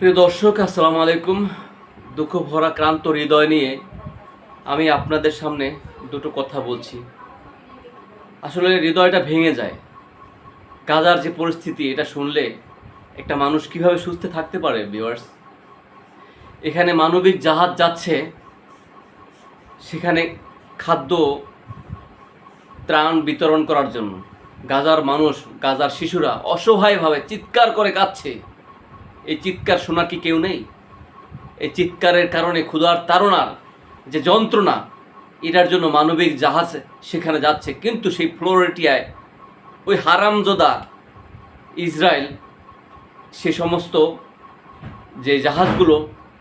প্রিয় দর্শক, আসসালামু আলাইকুম। দুঃখ ভরা ক্রান্ত হৃদয় নিয়ে আমি আপনাদের সামনে দুটো কথা বলছি। আসলে হৃদয়টা ভেঙে যায়। গাজার যে পরিস্থিতি, এটা শুনলে একটা মানুষ কীভাবে সুস্থ থাকতে পারে ভিউয়ার্স এখানে মানবিক জাহাজ যাচ্ছে, সেখানে খাদ্য, ত্রাণ বিতরণ করার জন্য। গাজার মানুষ, গাজার শিশুরা অসহায়ভাবে চিৎকার করে কাঁদছে। এই চিৎকার শোনার কি কেউ নেই? এই চিৎকারের কারণে ক্ষুধার তাড়নার যে যন্ত্রণা, এটার জন্য মানবিক জাহাজ সেখানে যাচ্ছে। কিন্তু সেই ফ্লোরেটিয়ায় ওই হারামজোদা ইসরায়েল সে সমস্ত যে জাহাজগুলো,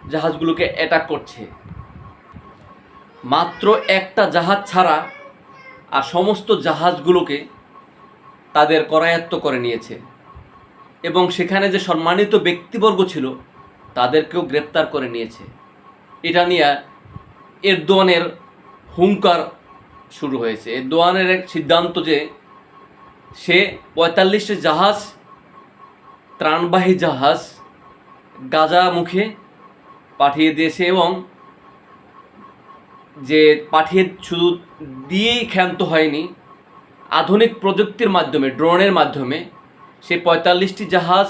জাহাজগুলোকে অ্যাটাক করছে। মাত্র একটা জাহাজ ছাড়া আর সমস্ত জাহাজগুলোকে তাদের করায়ত্ত করে নিয়েছে। এবং সেখানে যে সম্মানিত ব্যক্তিবর্গ ছিল, তাদেরকেও গ্রেপ্তার করে নিয়েছে। এটা নিয়ে এরদোয়ানের হুঙ্কার শুরু হয়েছে। এরদোয়ানের এক সিদ্ধান্ত যে সে পঁয়তাল্লিশটি জাহাজ, ত্রাণবাহী জাহাজ গাজা মুখে পাঠিয়ে দিয়েছে এবং যে পাঠিয়ে শুধু দিয়েই ক্ষান্ত হয়নি, আধুনিক প্রযুক্তির মাধ্যমে, ড্রোনের মাধ্যমে সে পঁয়তাল্লিশটি জাহাজ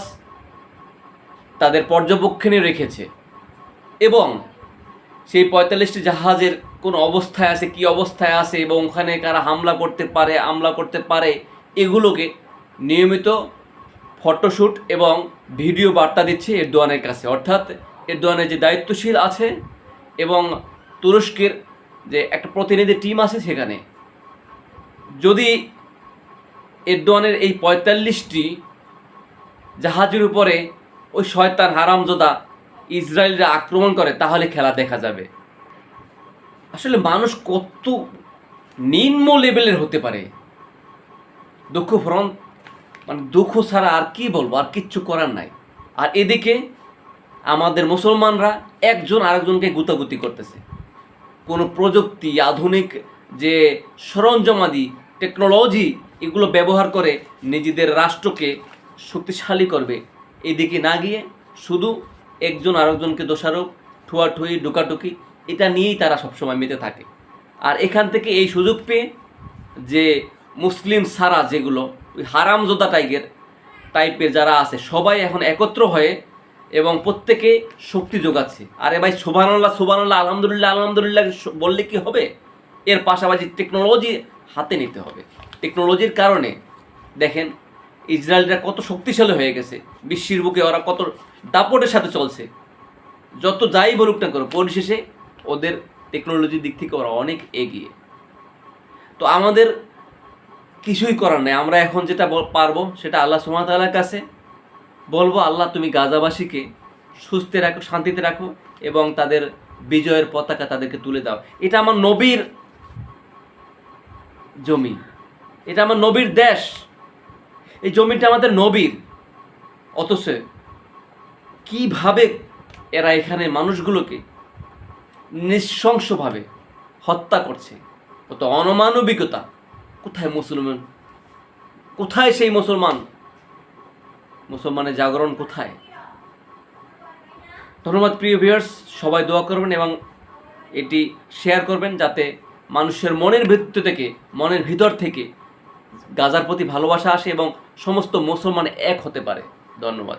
তাদের পর্যবেক্ষণে রেখেছে। এবং সেই পঁয়তাল্লিশটি জাহাজের কোন অবস্থায় আছে, কি অবস্থায় আছে, এবং ওখানে কারা হামলা করতে পারে, হামলা করতে পারে, এগুলোকে নিয়মিত ফটোশ্যুট এবং ভিডিও বার্তা দিচ্ছে এরদোয়ানের কাছে। অর্থাৎ এরদোয়ানের যে দায়িত্বশীল আছে এবং তুরস্কের যে একটা প্রতিনিধি টিম আছে সেখানে। যদি এরদোয়ানের এই পঁয়তাল্লিশটি জাহাজের উপরে ওই শয়তান হারামজোদা ইসরায়েলরা আক্রমণ করে, তাহলে খেলা দেখা যাবে। আসলে মানুষ কত নিম্ন লেভেলের হতে পারে? দুঃখ ফ্রন্ট মানে দুঃখ ছাড়া আর কি বলব, আর কিচ্ছু করার নাই। আর এদিকে আমাদের মুসলমানরা একজন আরেকজনকে গুতাগুতি করতেছে। কোনো প্রযুক্তি, আধুনিক যে সরঞ্জামাদি, টেকনোলজি এগুলো ব্যবহার করে নিজেদের রাষ্ট্রকে শক্তিশালী করবে। এদিকে না গিয়ে শুধু একজন আরেকজনকে দোষারোপ, ঠুয়াঠুয়ি ডুকাটুকি এটা নিয়েই তারা সবসময় মেতে থাকে। আর এখান থেকে এই সুযোগ পেয়ে যে মুসলিম সারা যেগুলো, ওই হারামজোদা টাইগের টাইপের যারা আছে, সবাই এখন একত্র হয়ে এবং প্রত্যেকে শক্তি যোগাচ্ছে। আরে ভাই সুবাহান্লাহ সুবাহান্লাহ আলহামদুলিল্লাহ আলহামদুলিল্লাহ, বললে কি হবে? এর পাশাপাশি টেকনোলজি হাতে নিতে হবে। টেকনোলজির কারণে, দেখেন, ইসরায়েলরা কত শক্তিশালী হয়ে গেছে, বিশ্বের বুকে ওরা কত দাপটের সাথে চলছে। যত যাই বলুক না করো পরিশেষে ওদের টেকনোলজির দিক থেকে ওরা অনেক এগিয়ে। তো আমাদের কিছুই করার নেই, আমরা এখন যেটা পারব সেটা আল্লাহ সুমাতালার কাছে। বলব, আল্লাহ তুমি গাজাবাসীকে সুস্থ রাখো, শান্তিতে রাখো এবং তাদের বিজয়ের পতাকা তাদেরকে তুলে দাও। এটা আমার নবীর জমি। এটা আমার নবীর দেশ। এই জমিটা আমাদের নবীর। অথচ কীভাবে এরা এখানে মানুষগুলোকে নৃশংসভাবে হত্যা করছে? কত অনমানবিকতা কোথায় মুসলমান? কোথায় সেই মুসলমান? মুসলমানের জাগরণ কোথায়? ধন্যবাদ প্রিয় ভিউয়ার্স সবাই দোয়া করবেন এবং এটি শেয়ার করবেন যাতে মানুষের মনের ভিত্তি থেকে, মনের ভিতর থেকে গাজার প্রতি ভালোবাসা আসে এবং সমস্ত মুসলমান এক হতে পারে। ধন্যবাদ।